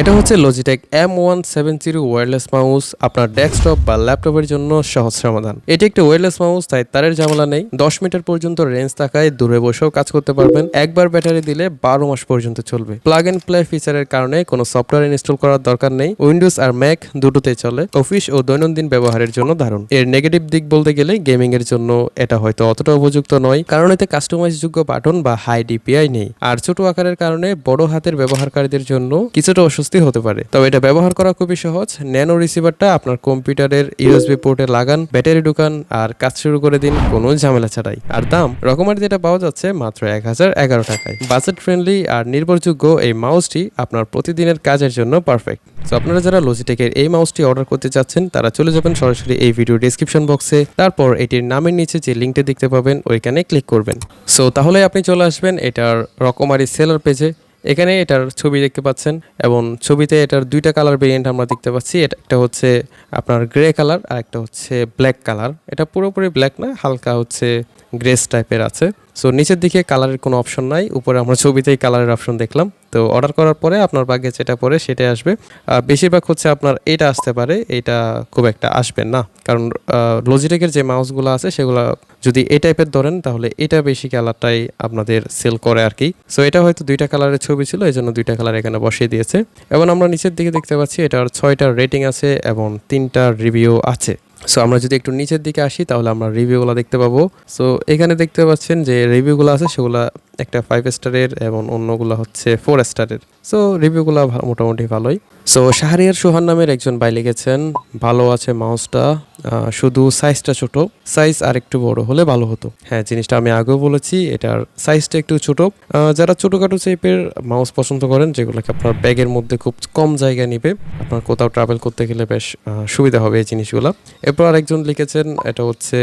এটা হচ্ছে Logitech M one seven zero wireless mouse আপনার ডেস্কটপ বা ল্যাপটপের জন্য সহজ সমাধান। এটি একটি ওয়্যারলেস মাউস তাই তারের ঝামেলা নেই। দশ মিটার পর্যন্ত রেঞ্জ থাকায় দূরে বসেও কাজ করতে পারবেন। একবার ব্যাটারি দিলে বারো মাস পর্যন্ত চলবে। প্লাগ এন্ড প্লে ফিচারের কারণে কোনো সফটওয়্যার ইনস্টল করার দরকার নেই। উইন্ডোজ আর ম্যাক দুটোতেই চলে। অফিস ও দৈনন্দিন ব্যবহারের জন্য দারুণ। এর নেগেটিভ দিক বলতে গেলে গেমিং এর জন্য এটা হয়তো অতটা উপযুক্ত নয়, কারণ এতে কাস্টমাইজ যোগ্য বাটন বা হাই ডিপিআই নেই। আর ছোট আকারের কারণে বড় হাতের ব্যবহারকারীদের জন্য কিছুটা অস্বস্তি হতে পারে। তবে এটা ব্যবহার করা খুবই সহজ। ন্যানো রিসিভারটা আপনার কম্পিউটারের ইউএসবি পোর্টে লাগান, ব্যাটারি ঢুকান, আর কাজ শুরু করে দিন, কোনো ঝামেলা ছাড়াই। আর দাম, রকমারি যেটা পাওয়া যাচ্ছে, মাত্র এক হাজার এগারো টাকায়। বাজেট ফ্রেন্ডলি আর নির্ভরযোগ্য এই মাউসটি আপনার প্রতিদিনের কাজের জন্য পারফেক্ট তো আপনারা যারা লজিটেকের এই মাউসটি অর্ডার করতে চাচ্ছেন, তারা চলে যাবেন সরাসরি এই ভিডিও ডিসক্রিপশন বক্সে তারপর এটির নামের নিচে যে লিঙ্কটি দেখতে পাবেন, ওইখানে ক্লিক করবেন। সো তাহলে আপনি চলে আসবেন এটার রকমারি সেলার পেজে এখানে এটার ছবি দেখতে পাচ্ছেন এবং ছবিতে এটার দুইটা কালার ভেরিয়েন্ট আমরা দেখতে পাচ্ছি। এটা একটা হচ্ছে আপনার গ্রে কালার আর একটা হচ্ছে ব্ল্যাক কালার এটা পুরোপুরি ব্ল্যাক না, হালকা হচ্ছে গ্রেস টাইপের আছে। সো নিচের দিকে কালারের কোনো অপশন নাই। উপরে আমরা ছবিতেই কালারের অপশন দেখলাম। তো অর্ডার করার পরে আপনার ভাগ্যে যেটা পরে সেটাই আসবে। বেশিরভাগ হচ্ছে আপনার এটা আসতে পারে, এটা খুব একটা আসবে না। কারণ লজিটেকের যে মাউসগুলো আছে, সেগুলো যদি এই টাইপের ধরেন, তাহলে এটা বেশি কালারটাই আপনাদের সেল করে আর কি। সো এটা হয়তো দুইটা কালারের ছবি ছিল এই জন্য দুইটা কালার এখানে বসিয়ে দিয়েছে। এবং আমরা নিচের দিকে দেখতে পাচ্ছি, এটার ছয়টার রেটিং আছে এবং তিনটার রিভিউ আছে। সো আমরা যদি একটু নিচের দিকে আসি, তাহলে আমরা রিভিউগুলো দেখতে পাবো। সো এখানে দেখতে পাচ্ছেন যে রিভিউগুলো আছে, সেগুলো একটা ফাইভ স্টারের এবং অন্যগুলো হচ্ছে ফোর স্টারের সো রিভিউগুলো মোটামুটি ভালোই। সো শাহরিয়ার সোহান নামের একজন ভাই লিখেছেন, ভালো আছে মাউসটা শুধু সাইজটা ছোট সাইজ আর একটু বড় হলে ভালো হতো। হ্যাঁ জিনিসটা আমি আগেও বলেছি, এটার সাইজটা একটু ছোট। যারা ছোটোখাটো টাইপের মাউস পছন্দ করেন, যেগুলোকে আপনার ব্যাগের মধ্যে খুব কম জায়গা নিবে, আপনার কোথাও ট্রাভেল করতে গেলে বেশ সুবিধা হবে এই জিনিসগুলো। এরপর আরেকজন লিখেছেন, এটা হচ্ছে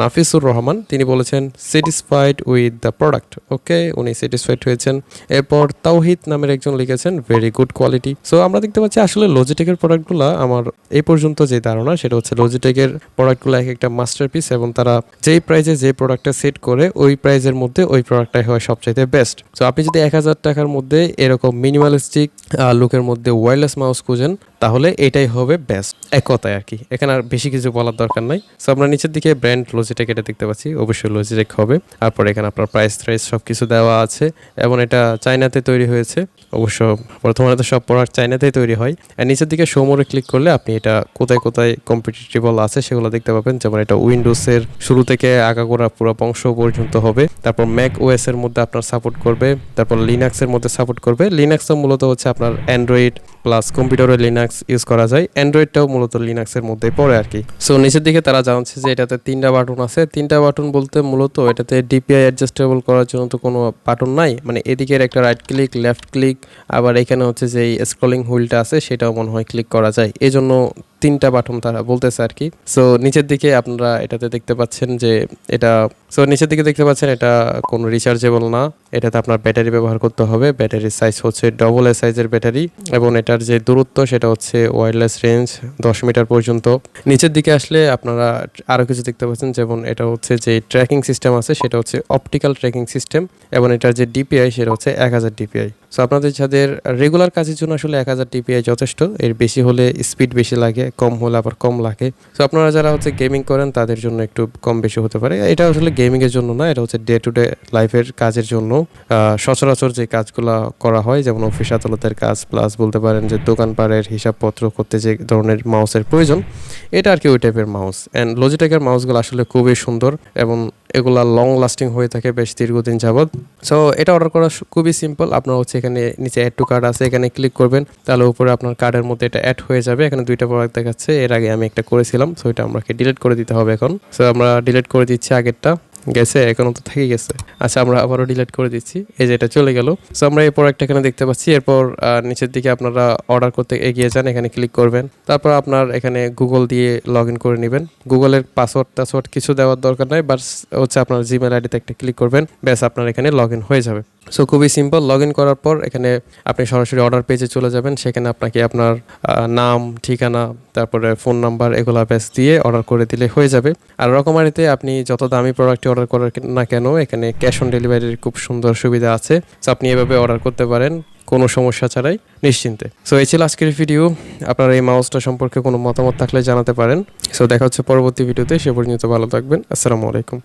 নাফিসুর রহমান। তিনি বলেছেন satisfied with the product okay উনি স্যাটিসফাইড হয়েছেন। এরপর তাওহিদ নামের একজন লিখেছেন ভেরি গুড কোয়ালিটি সো আমরা দেখতে পাচ্ছি, আসলে লজিটেকের প্রোডাক্টগুলো আমার এই পর্যন্ত যে ধারণা, সেটা হচ্ছে লজিটেকের প্রোডাক্টগুলো এক একটা মাস্টারপিস এবং তারা যেই প্রাইজে যে প্রোডাক্টটা সেট করে, ওই প্রাইজের মধ্যে ওই প্রোডাক্টটাই হয় সবচাইতে বেস্ট সো আপনি যদি এক হাজার টাকার মধ্যে এরকম মিনিমালিস্টিক লুকের মধ্যে ওয়্যারলেস মাউস খুঁজেন, তাহলে এটাই হবে বেস্ট এক কথায় আর কি। এখানে আর বেশি কিছু বলার দরকার নাই। সো আমরা নিচের দিকে ব্র্যান্ড লজিটেক এটা দেখতে পাচ্ছি। অবশ্যই লজিটেক হবে। তারপর এখানে আপনার প্রাইস ট্রাইস সব কিছু দেওয়া আছে এবং এটা চায়নাতে তৈরি হয়েছে। অবশ্য বর্তমানে তো সব প্রোডাক্ট চায়নাতেই তৈরি হয়। আর নিচের দিকে সোমোরে ক্লিক করলে আপনি এটা কোথায় কোথায় কম্পিটিটিবল আছে, সেগুলো দেখতে পাবেন। যেমন এটা উইন্ডোজের শুরু থেকে আগাগোড়া পুরো বংশ পর্যন্ত হবে। তারপর ম্যাক ওএস এর মধ্যে আপনার সাপোর্ট করবে। তারপর লিনাক্সের মধ্যে সাপোর্ট করবে। লিনাক্স মূলত হচ্ছে আপনার অ্যান্ড্রয়েড প্লাস কম্পিউটারে লিনাক্স ইউজ করা যায়। অ্যান্ড্রয়েডটাও মূলত লিনাক্সের মধ্যে পড়ে আর কি। সো নিচের দিকে তারা জানছে যে এটাতে তিনটা বাটন আছে। তিনটা বাটন বলতে মূলত এটাতে ডিপিআই অ্যাডজাস্টেবল করার জন্য তো কোনো বাটন নাই। মানে এদিকের একটা রাইট ক্লিক লেফট ক্লিক আবার এখানে হচ্ছে যে স্ক্রলিং হুইলটা আছে, সেটাও মনে হয় ক্লিক করা যায়। এই জন্য তিনটা বাটন তারা বলতেছে আর কি। সো নিচের দিকে আপনারা এটাতে দেখতে পাচ্ছেন যে এটা সো নিচের দিকে দেখতে পাচ্ছেন, এটা কোনো রিচার্জেবল না। এটাতে আপনার ব্যাটারি ব্যবহার করতে হবে। ব্যাটারির সাইজ হচ্ছে ডবল এ সাইজের ব্যাটারি এবং এটার যে দূরত্ব, সেটা হচ্ছে ওয়্যারলেস রেঞ্জ দশ মিটার পর্যন্ত। নিচের দিকে আসলে আপনারা আরও কিছু দেখতে পাচ্ছেন, যেমন এটা হচ্ছে যে ট্র্যাকিং সিস্টেম আছে, সেটা হচ্ছে অপটিক্যাল ট্র্যাকিং সিস্টেম এবং এটার যে ডিপিআই সেটা হচ্ছে এক হাজার ডিপিআই সো আপনাদের যাদের রেগুলার কাজের জন্য আসলে এক হাজার ডিপিআই যথেষ্ট, এর বেশি হলে স্পিড বেশি লাগে, কম হলে আবার কম লাগে। সো আপনারা যারা হচ্ছে গেমিং করেন, তাদের জন্য একটু কম বেশি হতে পারে। এটা আসলে গেমিং এর জন্য না, এটা হচ্ছে ডে টু ডে লাইফের কাজের জন্য। সচরাচর যে কাজগুলো করা হয়, যেমন অফিস আদালতের কাজ প্লাস বলতে পারেন যে দোকানপাড়ের হিসাবপত্র করতে যে ধরনের মাউসের প্রয়োজন, এটা আর কি ওই টাইপের মাউস অ্যান্ড লজিটেকের মাউসগুলো আসলে খুবই সুন্দর এবং এগুলা লং লাস্টিং হয়ে থাকে বেশ দীর্ঘদিন যাবৎ। সো এটা অর্ডার করা খুবই সিম্পল আপনার হচ্ছে এখানে নিচে অ্যাড টু কার্ড আছে, এখানে ক্লিক করবেন, তাহলে উপরে আপনার কার্ডের মধ্যে এটা অ্যাড হয়ে যাবে। এখানে দুইটা প্রোডাক্ট দেখাচ্ছে, এর আগে আমি একটা করেছিলাম সো এটা আমাকে ডিলিট করে দিতে হবে এখন। সো আমরা ডিলিট করে দিচ্ছি আগেরটা। গেছে, এখনও তো থেকে গেছে। আচ্ছা আমরা আবারও ডিলিট করে দিচ্ছি। এই যে এটা চলে গেল। সো আমরা এই প্রোডাক্ট এখানে দেখতে পাচ্ছি। এরপর নিচের দিকে আপনারা অর্ডার করতে এগিয়ে যান। এখানে ক্লিক করবেন। তারপর আপনার এখানে গুগল দিয়ে লগ ইন করে নেবেন। গুগলের পাসওয়ার্ড টাসওয়ার্ড কিছু দেওয়ার দরকার নাই বাস হচ্ছে আপনার জিমেল আইডিতে একটা ক্লিক করবেন। ব্যাস, আপনার এখানে লগ ইন হয়ে যাবে। সো খুবই সিম্পল লগ ইন করার পর এখানে আপনি সরাসরি অর্ডার পেজে চলে যাবেন। সেখানে আপনাকে আপনার নাম, ঠিকানা, তারপরে ফোন নাম্বার এগুলো ব্যাস দিয়ে অর্ডার করে দিলে হয়ে যাবে। আর রকমারিতে আপনি যত দামি প্রোডাক্টটি অর্ডার করার না কেন, এখানে ক্যাশ অন ডেলিভারির খুব সুন্দর সুবিধা আছে। আপনি এভাবে অর্ডার করতে পারেন, কোনো সমস্যা ছাড়াই, নিশ্চিন্তে। সো এই ছিল আজকের ভিডিও আপনার এই মাউসটা সম্পর্কে কোনো মতামত থাকলে জানাতে পারেন। সো দেখা হচ্ছে পরবর্তী ভিডিওতে সে পর্যন্ত ভালো থাকবেন। আসসালামু আলাইকুম।